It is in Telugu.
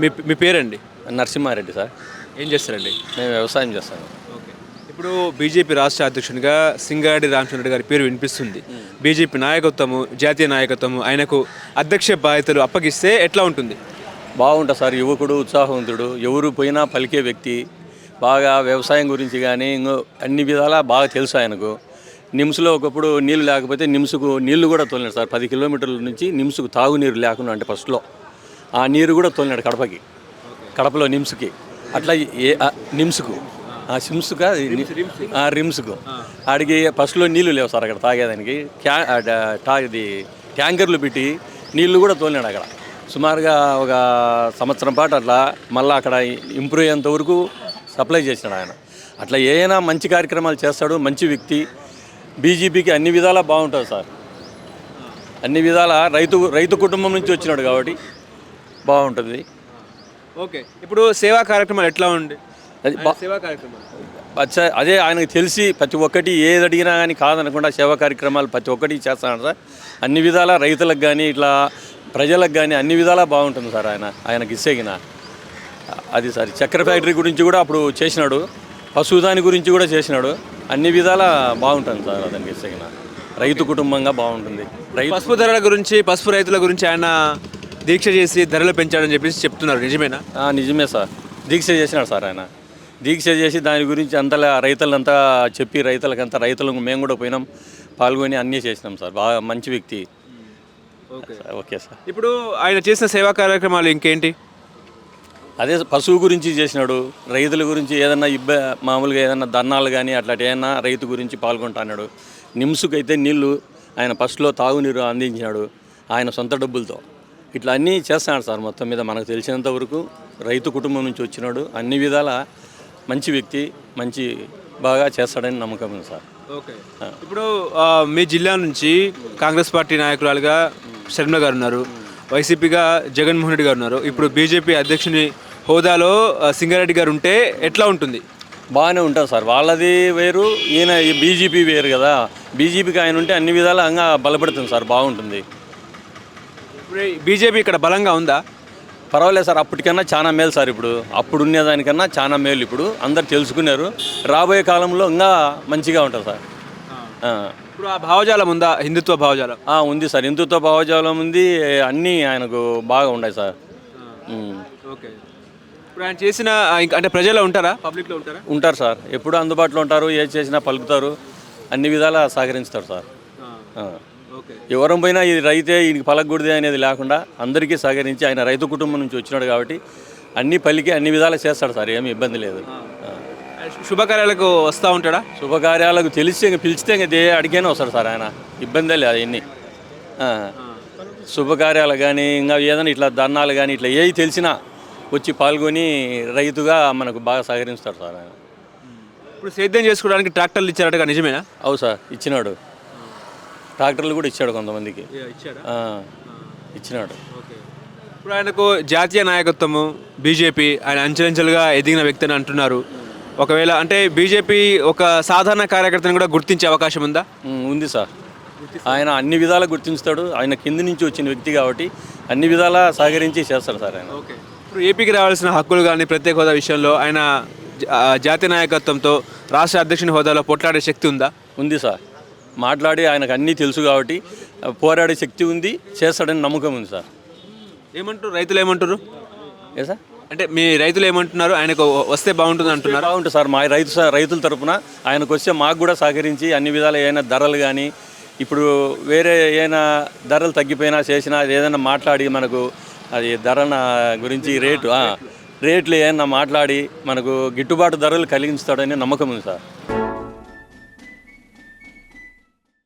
మీ మీ పేరండి? నరసింహారెడ్డి సార్. ఏం చేస్తారండి? మేము వ్యవసాయం చేస్తాను ఓకే. ఇప్పుడు బీజేపీ రాష్ట్ర అధ్యక్షునిగా సింగారెడ్డి రామచంద్ర గారి పేరు వినిపిస్తుంది. బీజేపీ నాయకత్వము జాతీయ నాయకత్వము ఆయనకు అధ్యక్ష బాధ్యతలు అప్పగిస్తే ఎట్లా ఉంటుంది? బాగుంటుంది సార్. యువకుడు ఉత్సాహవంతుడు ఎవరు పోయినా పలికే వ్యక్తి బాగా వ్యవసాయం గురించి కానీ ఇంకో అన్ని విధాలా బాగా తెలుసు ఆయనకు. నిమ్స్లో ఒకప్పుడు నీళ్ళు లేకపోతే నిమ్స్కు నీళ్ళు కూడా తోలినాడు సార్. పది కిలోమీటర్ల నుంచి నిమ్స్కు తాగునీరు లేకుండా అంటే ఫస్ట్లో ఆ నీరు కూడా తోలినాడు కడపకి. కడపలో నిమ్స్కి. అట్లా ఏ నిమ్స్కు. ఆ సిమ్స్కా? ఆ రిమ్స్కు. ఆడికి ఫస్ట్లో నీళ్ళు లేవు సార్ అక్కడ తాగేదానికి. క్యా ఇది ట్యాంకర్లు పెట్టి నీళ్ళు కూడా తోలినాడు అక్కడ. సుమారుగా ఒక సంవత్సరం పాటు అట్లా మళ్ళీ అక్కడ ఇంప్రూవ్ అయ్యేంత వరకు సప్లై చేసినాడు ఆయన. అట్లా ఏదైనా మంచి కార్యక్రమాలు చేస్తాడు మంచి వ్యక్తి. బీజేపీకి అన్ని విధాలా బాగుంటుంది సార్. అన్ని విధాల రైతు రైతు కుటుంబం నుంచి వచ్చినాడు కాబట్టి బాగుంటుంది. ఓకే. ఇప్పుడు సేవా కార్యక్రమాలు ఎట్లా ఉంది అది బా సేవా కార్యక్రమాలు. అచ్చా అదే ఆయనకు తెలిసి ప్రతి ఒక్కటి ఏది అడిగినా కానీ కాదనకుండా సేవా కార్యక్రమాలు ప్రతి ఒక్కటి చేస్తాడు సార్. అన్ని విధాల రైతులకు కానీ ఇట్లా ప్రజలకు కానీ అన్ని విధాలా బాగుంటుంది సార్ ఆయన ఆయనకి ఇచ్చేగిన అది సార్ చక్కెర ఫ్యాక్టరీ గురించి కూడా అప్పుడు చేసినాడు. పశువుదాని గురించి కూడా చేసినాడు. అన్ని విధాలా బాగుంటుంది సార్ అతనికి ఇచ్చేగిన రైతు కుటుంబంగా బాగుంటుంది. రైతు పసుపు ధరల గురించి పసుపు రైతుల గురించి ఆయన దీక్ష చేసి ధరలు పెంచాడని చెప్పేసి చెప్తున్నారు. నిజమేనా? ఆ, నిజమే సార్. దీక్ష చేసినాడు సార్ ఆయన. దీక్ష చేసి దాని గురించి అంతలా రైతులంతా చెప్పి రైతులకంతా రైతులకు మేము కూడా పోయినాం. పాల్గొని అన్నీ చేసినాం సార్. బాగా మంచి వ్యక్తి. ఓకే. Okay sir. ఇప్పుడు ఆయన చేసిన సేవా కార్యక్రమాలు ఇంకేంటి? అదే పశువు గురించి చేసినాడు. రైతుల గురించి ఏదన్నా ఇబ్బ మామూలుగా ఏదన్నా దన్నాలు కానీ అట్లాంటి ఏదన్నా రైతు గురించి పాల్గొంటున్నాడు నిమ్స్కి అయితే నీళ్ళు ఆయన ఫస్ట్లో తాగునీరు అందించినాడు. ఆయన సొంత డబ్బులతో. ఇట్లా అన్నీ చేస్తున్నాడు సార్ మొత్తం మీద మనకు తెలిసినంత వరకు. రైతు కుటుంబం నుంచి వచ్చినాడు. అన్ని విధాల మంచి వ్యక్తి మంచి బాగా చేస్తాడని నమ్మకం ఉంది సార్. ఓకే. ఇప్పుడు మీ జిల్లా నుంచి కాంగ్రెస్ పార్టీ నాయకురాలుగా శర్మ గారు ఉన్నారు. వైసీపీగా జగన్మోహన్ రెడ్డి గారు ఉన్నారు. ఇప్పుడు బీజేపీ అధ్యక్షుని హోదాలో సింగారెడ్డి గారు ఉంటే ఎట్లా ఉంటుంది? బాగానే ఉంటుంది సార్. వాళ్ళది వేరు ఈయన బీజేపీ వేరు కదా. బీజేపీకి ఆయన ఉంటే అన్ని విధాలుగా బలపడుతుంది సార్. బాగుంటుంది. ఇప్పుడు బీజేపీ ఇక్కడ బలంగా ఉందా? పర్వాలేదు సార్ అప్పటికన్నా చాలా మేలు సార్ ఇప్పుడు. అప్పుడు ఉండేదానికన్నా చాలా మేలు ఇప్పుడు. అందరు తెలుసుకున్నారు. రాబోయే కాలంలో ఇంకా మంచిగా ఉంటుంది సార్. ఇప్పుడు ఆ భావజాలం ఉందా? హిందుత్వ భావజాలం. ఉంది సార్. హిందుత్వ భావజాలం ఉంది. అన్నీ ఆయనకు బాగా ఉన్నాయి సార్. ఓకే. ఇప్పుడు ఆయన చేసిన అంటే ప్రజల్లో ఉంటారా? పబ్లిక్లో ఉంటారా? ఉంటారు సార్. ఎప్పుడు అందుబాటులో ఉంటారు ఏది చేసినా పలుకుతారు. అన్ని విధాలా సహకరిస్తారు సార్. ఎవరం పోయినా ఇది రైతే ఈయనకి పలకూడదే అనేది లేకుండా అందరికీ సహకరించి ఆయన రైతు కుటుంబం నుంచి వచ్చినాడు కాబట్టి అన్ని పలికి అన్ని విధాలు చేస్తాడు సార్ ఏమి ఇబ్బంది లేదు. శుభకార్యాలకు వస్తూ ఉంటాడా? శుభకార్యాలకు తెలిసి ఇంక పిలిచితే ఇంక దే అడిగానే వస్తాడు సార్ ఆయన. ఇబ్బందే లేదు అవన్నీ. శుభకార్యాలు కానీ ఇంకా ఏదైనా ఇట్లా ధర్నాలు కానీ ఇట్లా ఏవి తెలిసినా వచ్చి పాల్గొని రైతుగా మనకు బాగా సహకరిస్తాడు సార్ ఆయన. ఇప్పుడు సేద్యం చేసుకోవడానికి ట్రాక్టర్లు ఇచ్చారటగా నిజమేనా? అవు సార్ ఇచ్చినాడు. ట్రాక్టర్లు కూడా ఇచ్చాడు కొంతమందికి. ఆ. ఇచ్చినాడు. ఓకే. ఇప్పుడు ఆయనకు జాతీయ నాయకత్వము బీజేపీ ఆయన అంచెలంచెలుగా ఎదిగిన వ్యక్తి అని అంటున్నారు. ఒకవేళ అంటే బీజేపీ ఒక సాధారణ కార్యకర్తను కూడా గుర్తించే అవకాశం ఉందా? ఉమ్, ఉంది సార్. ఆయన అన్ని విధాలా గుర్తిస్తాడు ఆయన కింది నుంచి వచ్చిన వ్యక్తి కాబట్టి అన్ని విధాలా సహకరించి చేస్తాడు సార్ ఆయన. ఓకే. ఇప్పుడు ఏపీకి రావాల్సిన హక్కులు కానీ ప్రత్యేక హోదా విషయంలో ఆయన జా- ఆ, జాతీయ నాయకత్వంతో రాష్ట్ర అధ్యక్షుని హోదాలో పోట్లాడే శక్తి ఉందా? ఉంది సార్. మాట్లాడి ఆయనకు అన్నీ తెలుసు కాబట్టి పోరాడే శక్తి ఉంది చేస్తాడని నమ్మకం ఉంది సార్. ఏమంటారు? రైతులు ఏమంటారు? ఏ సార్? అంటే మీ రైతులు ఏమంటున్నారు? ఆయనకు వస్తే బాగుంటుంది అంటున్నారు. బాగుంటుంది సార్. మా రైతు రైతుల తరపున ఆయనకు వస్తే మాకు కూడా సహకరించి అన్ని విధాలు ఏమైనా ధరలు కానీ ఇప్పుడు వేరే ఏమైనా ధరలు తగ్గిపోయినా చేసినా ఏదైనా మాట్లాడి మనకు అది ధరల గురించి రేటు రేట్లు ఏమైనా మాట్లాడి మనకు గిట్టుబాటు ధరలు కలిగిస్తాడని నమ్మకం ఉంది సార్.